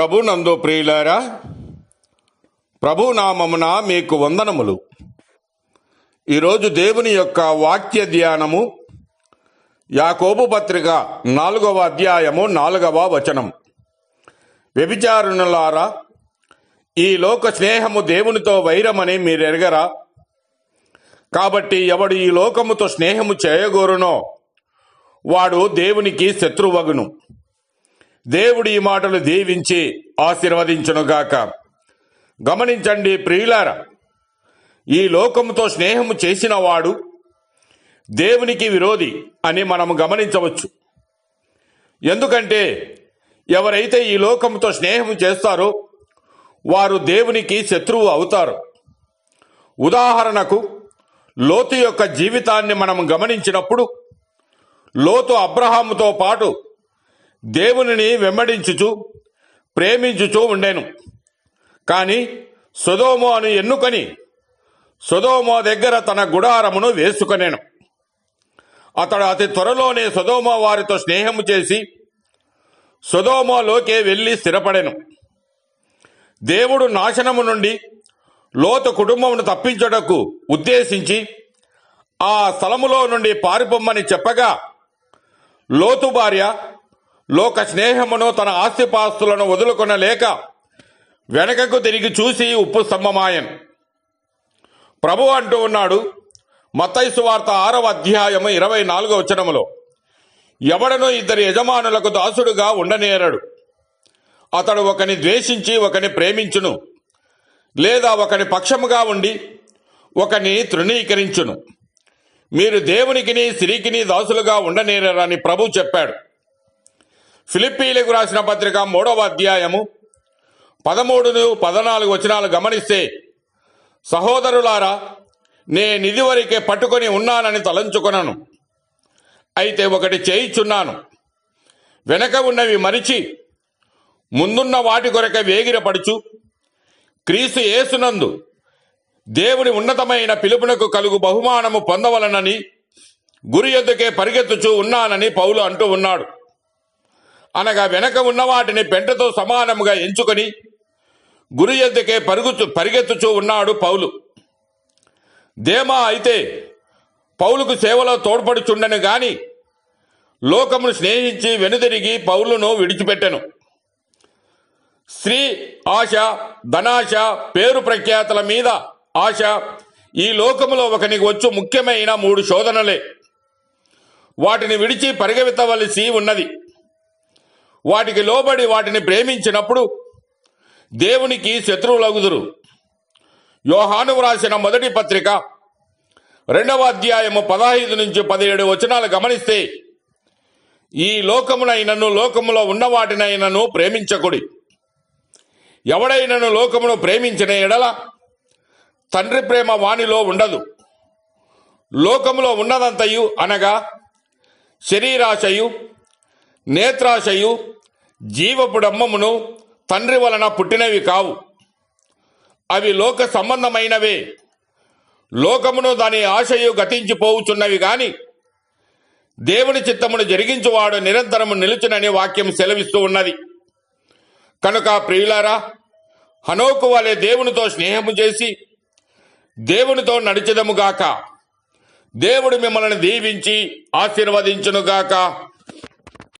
ప్రభు నందు ప్రియులారా ప్రభు నామమున మీకు వందనములు. ఈరోజు దేవుని యొక్క వాక్య ధ్యానము యాకోబు పత్రిక నాలుగవ అధ్యాయము నాలుగవ వచనం. వ్యభిచారుణులారా ఈ లోక స్నేహము దేవునితో వైరమని మీరు ఎరగరా కాబట్టి ఎవడు ఈ లోకముతో స్నేహము చేయగోరునో వాడు దేవునికి శత్రువగును. దేవుడు ఈ మాటలు దీవించి ఆశీర్వదించునుగాక. గమనించండి ప్రియులార ఈ లోకముతో స్నేహము చేసిన వాడు దేవునికి విరోధి అని మనము గమనించవచ్చు. ఎందుకంటే ఎవరైతే ఈ లోకముతో స్నేహం చేస్తారో వారు దేవునికి శత్రువు అవుతారు. ఉదాహరణకు లోతు యొక్క జీవితాన్ని మనం గమనించినప్పుడు లోతు అబ్రహాముతో పాటు దేవునిని వెంబడించుచు ప్రేమించుచూ ఉండెను. కాని సొదోమో అని ఎన్నుకొని సొదోమో దగ్గర తన గుడారమును వేసుకొనేను. అతడు అతి త్వరలోనే సుధోమో వారితో స్నేహము చేసి సుధోమోలోకే వెళ్ళి స్థిరపడెను. దేవుడు నాశనము నుండి లోతు కుటుంబమును తప్పించుటకు ఉద్దేశించి ఆ స్థలములో నుండి పారిపోమ్మని చెప్పగా లోతు భార్య లోక స్నేహమును తన ఆస్తిపాస్తులను వదులుకొనలేక వెనకకు తిరిగి చూసి ఉప్పు స్తంభమాయన్ ప్రభు అంటూ ఉన్నాడు మతైసు వార్త ఆరవ అధ్యాయము ఇరవై నాలుగో వచనములో ఎవడనో ఇద్దరు యజమానులకు దాసుడుగా ఉండనేరడు. అతడు ఒకని ద్వేషించి ఒకని ప్రేమించును లేదా ఒకని పక్షముగా ఉండి ఒకని తృణీకరించును. మీరు దేవునికిని స్త్రీకిని దాసులుగా ఉండనేరని ప్రభు చెప్పాడు. ఫిలిప్పీలకు రాసిన పత్రిక మూడవ అధ్యాయము పదమూడును పద్నాలుగు వచనాలు గమనిస్తే సహోదరులారా నేనిదివరకే పట్టుకొని ఉన్నానని తలంచుకొనను. అయితే ఒకటి చేయిచున్నాను. వెనక ఉన్నవి మరిచి ముందున్న వాటి కొరక వేగిరపడుచు క్రీస్తు యేసునందు దేవుని ఉన్నతమైన పిలుపునకు కలుగు బహుమానము పొందవలనని గురి ఎద్దుకే పరిగెత్తుచూ ఉన్నానని పౌలు అంటూ ఉన్నాడు. అనగా వెనక ఉన్న వాటిని పెంటతో సమానముగా ఎంచుకొని గురి ఎద్దకే పరుగుచు పరిగెత్తుచూ ఉన్నాడు పౌలు. దేమా అయితే పౌలుకు సేవలో తోడ్పడుచుండను గాని లోకమును స్నేహించి వెనుదిరిగి పౌలును విడిచిపెట్టెను. స్త్రీ ఆశ ధనాశ పేరు ప్రఖ్యాతల మీద ఆశ ఈ లోకములో ఒకనికి వచ్చు ముఖ్యమైన మూడు శోధనలే. వాటిని విడిచి పరిగెత్తవలసి ఉన్నది. వాటికి లోబడి వాటిని ప్రేమించినప్పుడు దేవునికి శత్రువులగుదురు. యోహాను వ్రాసిన మొదటి పత్రిక రెండవ అధ్యాయము పదహైదు నుంచి పదిహేడు వచనాలు గమనిస్తే ఈ లోకమునైనను లోకములో ఉన్న వాటినైనను ప్రేమించకుడి. ఎవడైనను లోకమును ప్రేమించిన ఎడల తండ్రి ప్రేమ వాణిలో ఉండదు. లోకములో ఉన్నదంతయు అనగా శరీరాశయు నేత్రాశయు జీవపుడమ్మమును తండ్రి వలన పుట్టినవి కావు. అవి లోక సంబంధమైనవే. లోకమును దాని ఆశయు గతించిపోవుచున్నవి గాని దేవుని చిత్తమును జరిగించువాడు నిరంతరము నిలుచునని వాక్యం సెలవిస్తూ ఉన్నది. కనుక ప్రియులారా హనోకు వలె దేవునితో స్నేహము చేసి దేవునితో నడిచెదముగాక దేవుడు మిమ్మల్ని దీవించి ఆశీర్వదించునుగాక